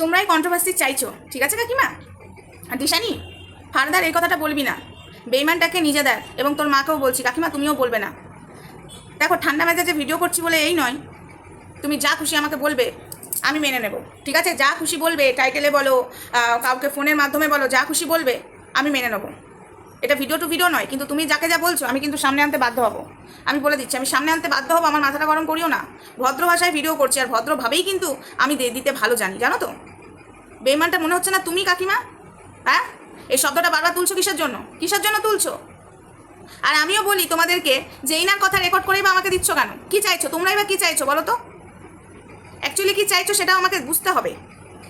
তোমরাই কন্ট্রোভার্সি চাইছো, ঠিক আছে কাকিমা? আর দিশানি ফারদার এই কথাটা বলবি না। বেইমানটাকে নিজে দেয় এবং তোর মাকেও বলছি, কাকিমা তুমিও বলবে না। দেখো, ঠান্ডা মেজাজে ভিডিও করছি বলে এই নয়। তুমি যা খুশি আমাকে বলবে, আমি মেনে নেব, ঠিক আছে? যা খুশি বলবে টাইটেলে বলো কাউকে ফোনের মাধ্যমে বলো, যা খুশি বলবে, আমি মেনে নেব। এটা ভিডিও টু ভিডিও নয়, কিন্তু তুমি যাকে যা বলছো, আমি কিন্তু সামনে আনতে বাধ্য হব। আমি বলে দিচ্ছি, আমি সামনে আনতে বাধ্য হব, আমার মাথাটা গরম করিও না। ভদ্র ভাষায় ভিডিও করছি, আর ভদ্রভাবেই কিন্তু আমি দিতে ভালো জানি, জানো তো? বেইমানটা মনে হচ্ছে না তুমি কাকিমা? হ্যাঁ? এই শব্দটা বারবার তুলছো কিসের জন্য? কিসের জন্য তুলছো? আর আমিও বলি তোমাদেরকে যে ইনার কথা রেকর্ড করেই বা আমাকে দিচ্ছ কেন? কি চাইছো? তোমরাই বা কি চাইছো, বলো তো? অ্যাকচুয়ালি কি চাইছো সেটাও আমাকে বুঝতে হবে।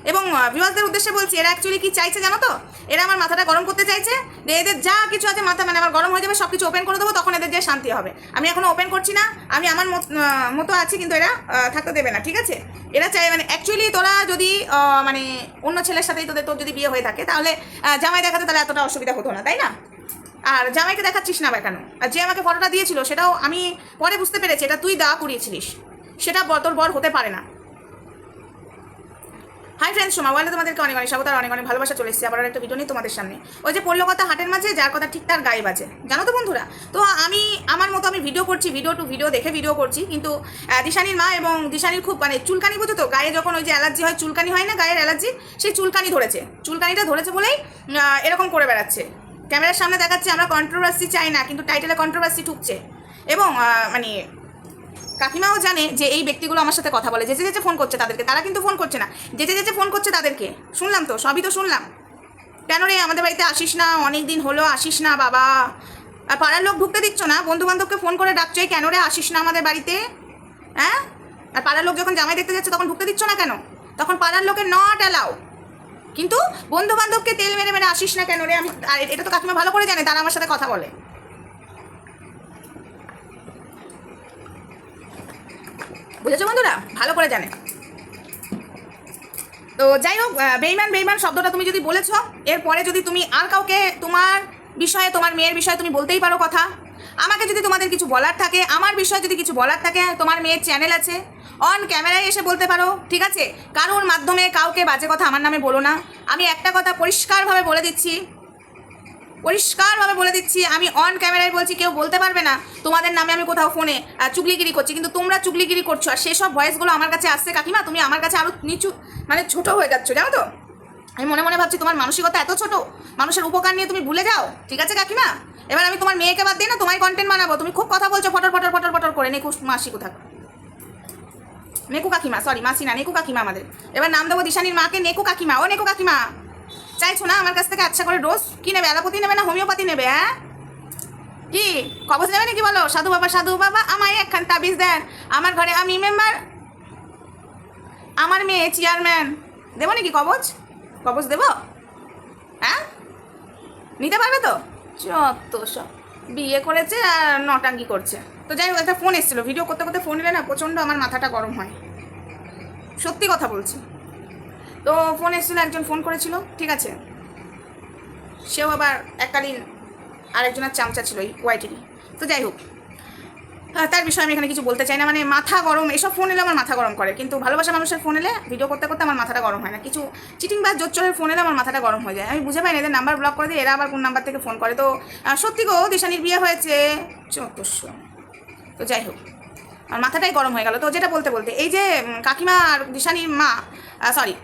এবং ভিউয়ার্সদের উদ্দেশ্যে বলছি, এরা অ্যাকচুয়ালি কি চাইছে জানো তো? এরা আমার মাথাটা গরম করতে চাইছে। যে এদের যা কিছু আছে মাথা মানে আমার গরম হয়ে যাবে সব কিছু ওপেন করে দেবো, তখন এদের যে শান্তি হবে। আমি এখনও ওপেন করছি না, আমি আমার মত- আছি, কিন্তু এরা থাকতে দেবে না, ঠিক আছে? এরা চাই মানে অ্যাকচুয়ালি তোরা যদি মানে অন্য ছেলের সাথেই তোদের, তোর যদি বিয়ে হয়ে থাকে, তাহলে জামাই দেখাতে তাহলে এতটা অসুবিধা হতো না, তাই না? আর জামাইকে দেখাচ্ছিস না কেন? আর যে আমাকে ফটোটা দিয়েছিল, সেটাও আমি পরে বুঝতে পেরেছি, এটা তুই দা করিয়েছিলিস। সেটা তোর বর হতে পারে না। হাই ফ্রেন্ডস সোমা ওয়ালে তোমাদেরকে অনেক অনেক স্বাগত আর অনেক অনেক ভালোবাসা চলে এসেছি আবার একটা ভিডিও নিয়ে তোমাদের সামনে। ওই যে পড়ল কথা হাটের মাঝে, যার কথা ঠিক তার গায়ে বাজে। জানো তো বন্ধুরা? তো আমি, আমার মতো আমি ভিডিও করছি ভিডিও টু ভিডিও দেখে ভিডিও করছি, কিন্তু দিশানির মা এবং দিশানির খুব মানে চুলকানি বোঝো তো, গায়ে যখন ওই যে অ্যালার্জি হয়, চুলকানি হয় না গায়ের অ্যালার্জি সেই চুলকানি ধরেছে। চুলকানিটা ধরেছে বলেই এরকম করে বেড়াচ্ছে। ক্যামেরার সামনে দেখাচ্ছে, আমরা কন্ট্রোভার্সি চাই না, কিন্তু টাইটেলে কন্ট্রোভার্সি ঠুকছে এবং মানে কাকিমাও জানে যে এই ব্যক্তিগুলো আমার সাথে কথা বলে। যেতে যেতে ফোন করছে তাদেরকে, তারা কিন্তু ফোন করছে না। যেতে যেতে ফোন করছে তাদেরকে। শুনলাম তো, সবই তো শুনলাম। কেন রে, আমাদের বাড়িতে আসিস না? অনেক দিন হলো, আসিস না বাবা। আর পাড়ার লোক ঢুকতে দিচ্ছ না? বন্ধু বান্ধবকে ফোন করে ডাকছে কেন রে, আসিস না আমাদের বাড়িতে? হ্যাঁ? আর পাড়ার লোক যখন জামাই দেখতে যাচ্ছে, তখন ঢুকতে দিচ্ছ না কেন? তখন পাড়ার লোকের নট অ্যালাউ কিন্তু বন্ধু বান্ধবকে তেল মেরে মেরে আসিস না কেন রে? আমি আর এটা তো কাকিমা ভালো করে জানে, তারা আমার সাথে কথা বলে। বুঝেছ বন্ধুরা? ভালো করে জানে। তো যাই হোক বেইমান বেইমান শব্দটা তুমি যদি বলেছ, এরপরে যদি তুমি আর কাউকে তোমার বিষয়ে, তোমার মেয়ের বিষয়ে তুমি বলতেই পারো কথা, আমাকে যদি তোমাদের কিছু বলার থাকে, আমার বিষয়ে যদি কিছু বলার থাকে, তোমার মেয়ের চ্যানেল আছে অন ক্যামেরায় এসে বলতে পারো, ঠিক আছে? কারোর মাধ্যমে কাউকে বাজে কথা আমার নামে বলো না। আমি একটা কথা পরিষ্কারভাবে বলে দিচ্ছি পরিষ্কারভাবে বলে দিচ্ছি, আমি অন ক্যামেরায় বলছি, কেউ বলতে পারবে না। তোমাদের নামে আমি কোথাও ফোনে চুগলিগিরি করছি, কিন্তু তোমরা চুগলিগিরি করছ, আর সেসব ভয়েসগুলো আমার কাছে আসছে কাকিমা, তুমি আমার কাছে আরও নিচু মানে ছোট হয়ে যাচ্ছ, জানো তো? আমি মনে মনে ভাবছি তোমার মানসিকতা এত ছোট, মানুষের উপকার নিয়ে তুমি ভুলে যাও। ঠিক আছে কাকিমা? এবার আমি তোমার মেয়েকে বাদ দিই না, তোমায় কন্টেন্ট বানাবো। তুমি খুব কথা বলছো, ফটর ফটর ফটর ফটর করে। নেকু, মাসি কোথা নেকু কাকিমা সরি মাসি না, নেকু কাকিমা আমাদের। এবার নাম দেবো দিশানির মাকে, নেকু কাকিমা। ও নেকু কাকিমা। চাইছো না আমার কাছ থেকে আচ্ছা করে ডোজ কি নেবে? অ্যালোপ্যাথি নেবে না হোমিওপ্যাথি নেবে হ্যাঁ? কি? কবজ নেবে নাকি বলো? সাধু বাবা সাধু বাবা, আমায় একখান তাবিজ দেন। আমার ঘরে আমি মেম্বার আমার মেয়ে চেয়ারম্যান দেবো নাকি কবজ কবজ দেবো? হ্যাঁ? নিতে পারবে তো? যত সব। বিয়ে করেছে আর নটাঙ্গি করছে। তো যাই হোক, একটা ফোন এসেছিল। ভিডিও করতে করতে ফোন এলে না প্রচণ্ড আমার মাথাটা গরম হয়। সত্যি কথা বলছি। তো ফোন এসেছিল, একজন ফোন করেছিল, ঠিক আছে? সেও আবার এককালীন আরেকজনের চামচা ছিল ওই ওয়াইটিরই তো যাই হোক তার বিষয়ে আমি এখানে কিছু বলতে চাই না মানে মাথা গরম, এসব ফোন এলে আমার মাথা গরম করে, কিন্তু ভালোবাসা মানুষের ফোন এলে ভিডিও করতে করতে আমার মাথাটা গরম হয় না। কিছু চিটিং বা জোচ্চরের ফোন এলে আমার মাথাটা গরম হয়ে যায়। আমি বুঝে পাই না, এদের নাম্বার ব্লক করে দিই এরা আবার কোন নাম্বার থেকে ফোন করে। তো সত্যি গো, দিশানির বিয়ে হয়েছে। চতুর্শো তো যাই হোক আর মাথাটাই গরম হয়ে গেল। তো যেটা বলতে বলতে, এই যে কাকিমা আর দিশানির মা সরি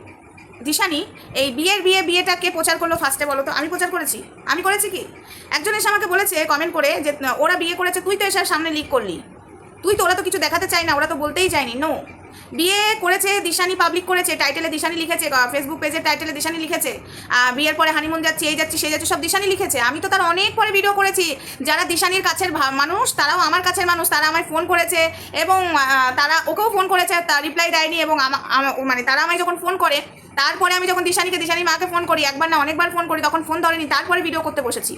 দিশানি, এই বিয়ের বিয়ে বিয়েটা কে প্রচার করল ফার্স্টে বলো তো। আমি প্রচার করেছি। আমি করেছি কি? একজন এসে আমাকে বলেছে কমেন্ট করে যে, ওরা বিয়ে করেছে, তুই তো এসার সামনে লিক করলি। তুই তো ওরা তো কিছু দেখাতে চাই না, ওরা তো বলতেই চায়নি। নো বিয়ে করেছে, দিশানি পাবলিক করেছে টাইটেলে দিশানি লিখেছে ফেসবুক পেজে টাইটেলে দিশানি লিখেছে বিয়ের পরে হানিমুন যাচ্ছি, এই যাচ্ছি, সেই যাচ্ছি, সব দিশানি লিখেছে। আমি তো তার অনেক পরে ভিডিও করেছি। যারা দিশানির কাছের মানুষ, তারাও আমার কাছের মানুষ, তারা আমায় ফোন করেছে এবং তারা ওকেও ফোন করেছে তার রিপ্লাই দেয়নি এবং মানে তারা আমায় যখন ফোন করে তারপরে আমি যখন দিশানিকে, দিশানি মাকে ফোন করি, একবার না অনেকবার ফোন করি, তখন ফোন ধরেনি, তারপরে ভিডিও করতে বসেছি।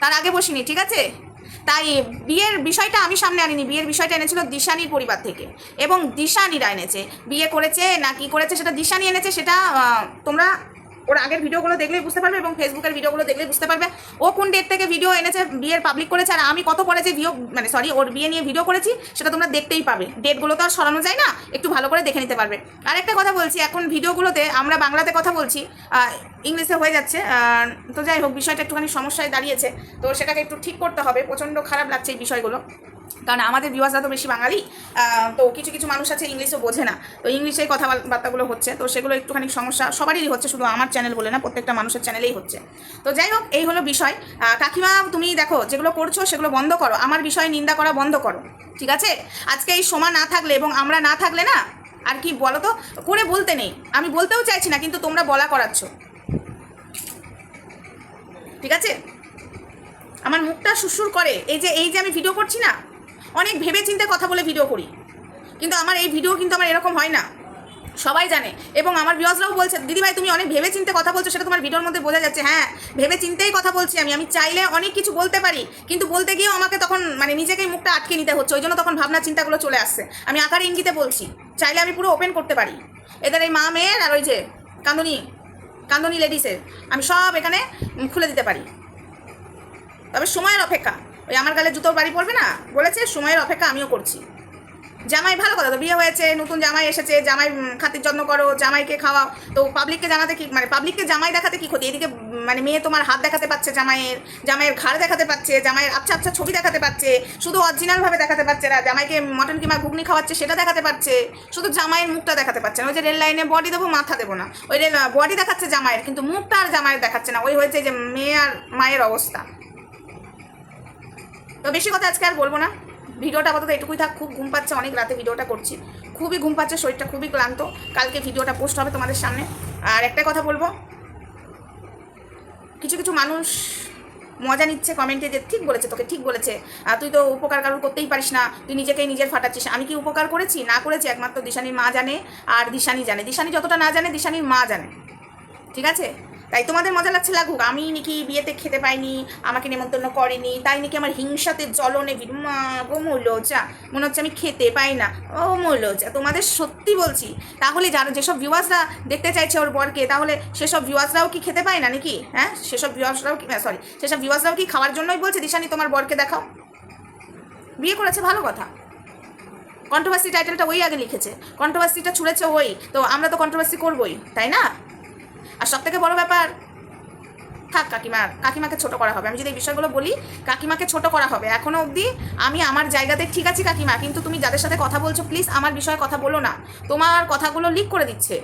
তার আগে বসিনি, ঠিক আছে? তাই বিয়ের বিষয়টা আমি সামনে আনিনি, বিয়ের বিষয়টা এনেছিল দিশানির পরিবার থেকে। এবং দিশানিরা এনেছে। বিয়ে করেছে না কি করেছে সেটা দিশানি এনেছে, সেটা তোমরা ওর আগের ভিডিওগুলো দেখলেই বুঝতে পারবে এবং ফেসবুকের ভিডিওগুলো দেখলেই বুঝতে পারবে। ও কোন ডেট থেকে ভিডিও এনেছে, বিয়ের পাবলিক করেছে, আর আমি কত পরে যে ভিডিও মানে সরি ওর বিয়ে নিয়ে ভিডিও করেছি, সেটা তোমরা দেখতেই পাবে। ডেটগুলো তো আর সরানো যায় না, একটু ভালো করে দেখে নিতে পারবে। আর একটা কথা বলছি, এখন ভিডিওগুলোতে আমরা বাংলাতে কথা বলছি ইংলিশে হয়ে যাচ্ছে তো যাই হোক, বিষয়টা একটুখানি সমস্যায় দাঁড়িয়েছে, তো সেটাকে একটু ঠিক করতে হবে, প্রচণ্ড খারাপ লাগছে এই বিষয়গুলো। কারণ আমাদের ভিউয়ার্সরা তো বেশি বাঙালি তো কিছু কিছু মানুষ আছে ইংলিশও বোঝে না। তো ইংলিশেই কথাবার্তাগুলো হচ্ছে, তো সেগুলো একটুখানি সমস্যা সবারই হচ্ছে, শুধু আমার চ্যানেল বলে না, প্রত্যেকটা মানুষের চ্যানেলেই হচ্ছে। তো যাই হোক, এই হলো বিষয়। কাকিমা, তুমি দেখো, যেগুলো করছ সেগুলো বন্ধ করো। আমার বিষয়ে নিন্দা করা বন্ধ করো, ঠিক আছে? আজকে এই সময় না থাকলে এবং আমরা না থাকলে না, আর কি বলো তো করে বলতে নেই। আমি বলতেও চাইছি না, কিন্তু তোমরা বলা করাচ্ছ। ঠিক আছে? আমার মুখটা সুসুর করে। এই যে এই যে আমি ভিডিও করছি না অনেক ভেবে চিন্তে কথা বলে ভিডিও করি। কিন্তু আমার এই ভিডিও কিন্তু আমার এরকম হয় না। সবাই জানে। এবং আমার ভিউয়ার্সরাও বলছে দিদিভাই তুমি অনেক ভেবে চিন্তে কথা বলছো, সেটা তোমার ভিডিওর মধ্যে বোঝা যাচ্ছে। হ্যাঁ ভেবে চিন্তেই কথা বলছি আমি। আমি চাইলে অনেক কিছু বলতে পারি, কিন্তু বলতে গিয়েও আমাকে তখন মানে নিজেকেই মুখটা আটকে নিতে হচ্ছে। ওই জন্য তখন ভাবনা চিন্তাগুলো চলে আসছে। আমি আকার ইঙ্গিতে বলছি, চাইলে আমি পুরো ওপেন করতে পারি। এদের এই মা মেয়ের আর ওই যে কান্দনি কান্দনি লেডিসের আমি সব এখানে খুলে দিতে পারি। তবে সময়ের অপেক্ষা। ওই আমার গালে জুতোর বাড়ি পড়বে না? বলেছে, সময়ের অপেক্ষা আমিও করছি। জামাই ভালো কথা তো, বিয়ে হয়েছে, নতুন জামাই এসেছে, জামাই খাতির যত্ন করো, জামাইকে খাওয়াও। তো পাবলিককে জানাতে কি মানে পাবলিককে জামাই দেখাতে কি ক্ষতি? এদিকে মানে মেয়ে তোমার হাত দেখাতে পাচ্ছে জামাইয়ের জামাইয়ের ঘাড় দেখাতে পাচ্ছে জামাইয়ের আচ্ছা আচ্ছা ছবি দেখাতে পাচ্ছে শুধু অরিজিনালভাবে দেখাতে পারছে না, জামাইকে মটন কিংবা ঘুগনি খাওয়াচ্ছে, সেটা দেখাতে পারছে, শুধু জামাইয়ের মুখটা দেখাতে পারছে না। ওই যে রেল লাইনে বডি দেবো, মাথা দেবো না। ওই রেল বডি দেখাচ্ছে জামাইয়ের, কিন্তু মুখটা আর জামাইয়ের দেখাচ্ছে না। ওই হয়েছে যে মেয়ে আর মায়ের অবস্থা। তো বেশি কথা আজকে আর বলব না। ভিডিওটা আপাতত এটুকুই থাক, খুব ঘুম পাচ্ছে, অনেক রাতে ভিডিওটা করছি। খুবই ঘুম পাচ্ছে, শরীরটা খুবই ক্লান্ত। কালকে ভিডিওটা পোস্ট হবে তোমাদের সামনে। আর একটা কথা বলব, কিছু কিছু মানুষ মজা নিচ্ছে কমেন্টে যে ঠিক বলেছে তোকে, ঠিক বলেছে। তুই তো উপকার কারোর করতেই পারিস না, তুই নিজেকেই নিজের ফাটাচ্ছিস। আমি কি উপকার করেছি? না করেছি, একমাত্র দিশানির মা জানে আর দিশানি জানে। দিশানি যতটা না জানে, দিশানির মা জানে। ঠিক আছে? তাই তোমাদের মজা লাগছে লাগুক। আমি নাকি বিয়েতে খেতে পাইনি, আমাকে নেমন্তন্ন করেনি, তাই নাকি আমার হিংসাতে জ্বলনে মা, গো মৌলজা, মনে হচ্ছে আমি খেতে পাই না। ও মৌলজা, তোমাদের সত্যি বলছি। তাহলে যারা যেসব ভিউয়ার্সরা দেখতে চাইছে ওর বরকে, তাহলে সেসব ভিউয়ার্সরাও কি খেতে পায় না নাকি? হ্যাঁ? সেসব ভিউয়ার্সরাও কি সরি সেসব ভিউয়ার্সরাও কি খাওয়ার জন্যই বলছে, দিশানি, তোমার বরকে দেখাও? বিয়ে করেছে, ভালো কথা। কন্ট্রোভার্সি টাইটেলটা ওই আগে লিখেছে। কন্ট্রোভার্সিটা ছুঁড়েছে ওই। তো আমরা তো কন্ট্রোভার্সি করবোই, তাই না? আর সব থেকে বড় ব্যাপার, থাক কাকিমা, কাকিমাকে ছোট করা হবে। আমি যদি এই বিষয়গুলো বলি, কাকিমাকে ছোট করা হবে। এখনও অবধি আমি আমার জায়গাতে ঠিক আছি কাকিমা, কিন্তু তুমি যাদের সাথে কথা বলছো প্লিজ আমার বিষয়ে কথা বলো না। তোমার কথাগুলো লিক করে দিচ্ছে।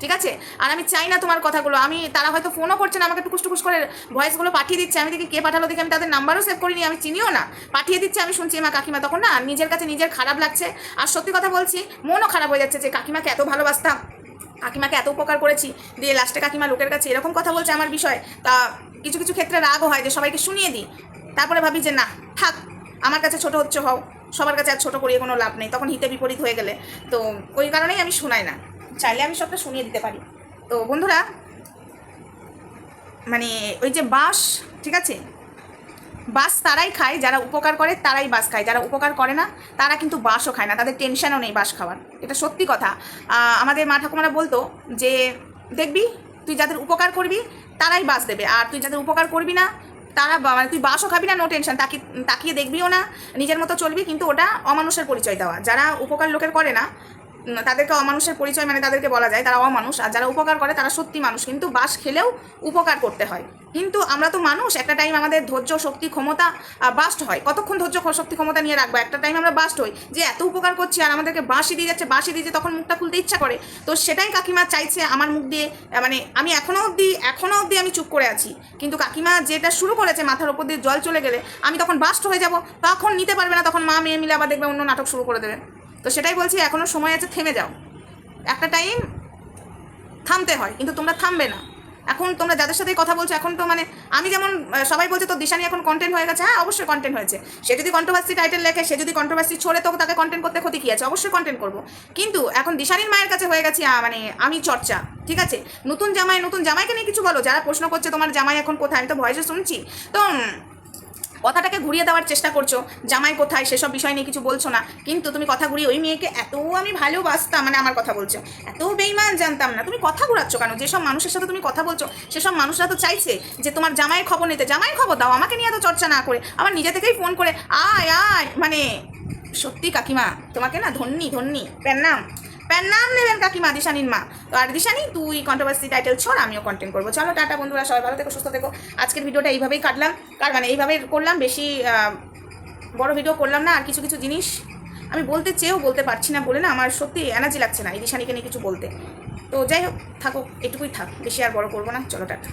ঠিক আছে? আর আমি চাই না তোমার কথাগুলো। আমি, তারা হয়তো ফোনও করছে না, আমাকে টুকুস টুকুস করে ভয়েসগুলো পাঠিয়ে দিচ্ছে। আমি দেখি কে পাঠালো দেখি, আমি তাদের নাম্বারও সেভ করিনি, আমি চিনিও না। পাঠিয়ে দিচ্ছে, আমি শুনছি, মা, কাকিমা, তখন না, নিজের কাছে নিজের খারাপ লাগছে। আর সত্যি কথা বলছি, মনও খারাপ হয়ে যাচ্ছে যে কাকিমাকে এত ভালোবাসতাম। কাকিমাকে এত উপকার করেছি দিয়ে লাস্টে কাকিমা লোকের কাছে এরকম কথা বলছে আমার বিষয়, তা কিছু কিছু ক্ষেত্রে রাগও হয় যে সবাইকে শুনিয়ে দিই। তারপরে ভাবি যে না, থাক, আমার কাছে ছোট হচ্ছে, হও, সবার কাছে আর ছোটো করিয়ে কোনো লাভ নেই, তখন হিতে বিপরীত হয়ে গেলে। তো ওই কারণেই আমি শোনাই না, চাইলে আমি সবটা শুনিয়ে দিতে পারি। তো বন্ধুরা মানে ওই যে বাঁশ, ঠিক আছে? বাস তারাই খায়, যারা উপকার করে তারাই বাস খায়, যারা উপকার করে না তারা কিন্তু বাসও খায় না, তাদের টেনশনও নেই বাস খাওয়ার। এটা সত্যি কথা। আমাদের মা ঠাকুমারা বলতো যে, দেখবি, তুই যাদের উপকার করবি, তারাই বাস দেবে। আর তুই যাদের উপকার করবি না, তারা মানে তুই বাসও খাবি না নো টেনশন তাকিয়ে তাকিয়ে দেখবিও না, নিজের মতো চলবি। কিন্তু ওটা অমানুষের পরিচয় দেওয়া। যারা উপকার লোকের করে না তাদেরকে অমানুষের পরিচয় মানে তাদেরকে বলা যায়, তারা অমানুষ। আর যারা উপকার করে, তারা সত্যি মানুষ। কিন্তু বাস খেলেও উপকার করতে হয়। কিন্তু আমরা তো মানুষ, একটা টাইম আমাদের ধৈর্য, শক্তি, ক্ষমতা বাস্ট হয়। কতক্ষণ ধৈর্য শক্তি, ক্ষমতা নিয়ে রাখব? একটা টাইম আমরা বাস্ট হই। যে এত উপকার করছি আর আমাদেরকে বাঁশি দিয়ে যাচ্ছে, বাঁশি দিয়ে তখন মুখটা খুলতে ইচ্ছা করে। তো সেটাই কাকিমা চাইছে আমার মুখ দিয়ে মানে আমি এখনও অবধি এখনও অবধি আমি চুপ করে আছি। কিন্তু কাকিমা যেটা শুরু করেছে, মাথার ওপর দিয়ে জল চলে গেলে, আমি তখন বাস্ট হয়ে যাব। তখন নিতে পারবে না, তখন মা মেয়ে মিলে আবার দেখবে অন্য নাটক শুরু করে দেবে। তো সেটাই বলছি এখনও সময় আছে, থেমে যাও। একটা টাইম থামতে হয়, কিন্তু তোমরা থামবে না। এখন তোমরা যাদের সাথে কথা বলছো, এখন তো মানে আমি যেমন সবাই বলছে তো দিশানি এখন কন্টেন্ট হয়ে গেছে হ্যাঁ অবশ্যই কন্টেন্ট হয়েছে। সে যদি কন্ট্রোভার্সি টাইটেল লেখে, সে যদি কন্ট্রোভার্সি ছড়ে, তো তাকে কন্টেন্ট করতে ক্ষতি কি আছে? অবশ্যই কন্টেন্ট করব। কিন্তু এখন দিশানির মায়ের কাছে হয়ে গেছি মানে আমি চর্চা, ঠিক আছে? নতুন জামাই, নতুন জামাইকে নিয়ে কিছু বলো, যারা প্রশ্ন করছে তোমার জামাই এখন কোথায়, আমি তো ভয়েসে শুনছি। তো কথাটাকে ঘুরিয়ে দেওয়ার চেষ্টা করছ, জামাই কোথায়, সেসব বিষয় নিয়ে কিছু বলছো না। কিন্তু তুমি কথা ঘুরিয়ে ওই মেয়েকে এত আমি ভালোবাসতাম মানে আমার কথা বলছো। এত বেইমান জানতাম না। তুমি কথা ঘুরাচ্ছ কেন? যেসব মানুষের সাথে তুমি কথা বলছো, সেসব মানুষরা তো চাইছে যে তোমার জামাইয়ের খবর নিতে। জামাইয়ের খবর দাও, আমাকে নিয়ে এত চর্চা না করে। আবার নিজে থেকেই ফোন করে, আয় আয় মানে সত্যি কাকিমা, তোমাকে না ধন্যি ধন্যি প্যান নাম। প্যান নাম নেবেন কাকিমা, দিশানির মা। তো আর দিশানি, তুই কন্ট্রোভার্সি টাইটেল ছড়, আমিও কন্টেন্ট করব। চলো, টাটা বন্ধুরা, সবাই ভালো থেকো, সুস্থ থেকো। আজকের ভিডিওটা এইভাবেই কাটলাম। কার মানে এইভাবে করলাম, বেশি বড় ভিডিও করলাম না, আর কিছু কিছু জিনিস আমি বলতে চেয়েও বলতে পারছি না বলে না, আমার সত্যি এনার্জি লাগছে না এই দিশানিকে নিয়ে কিছু বলতে। তো যাই হোক থাকো এটুকুই থাক, বেশি আর বড় করব না। চলো, টাটা।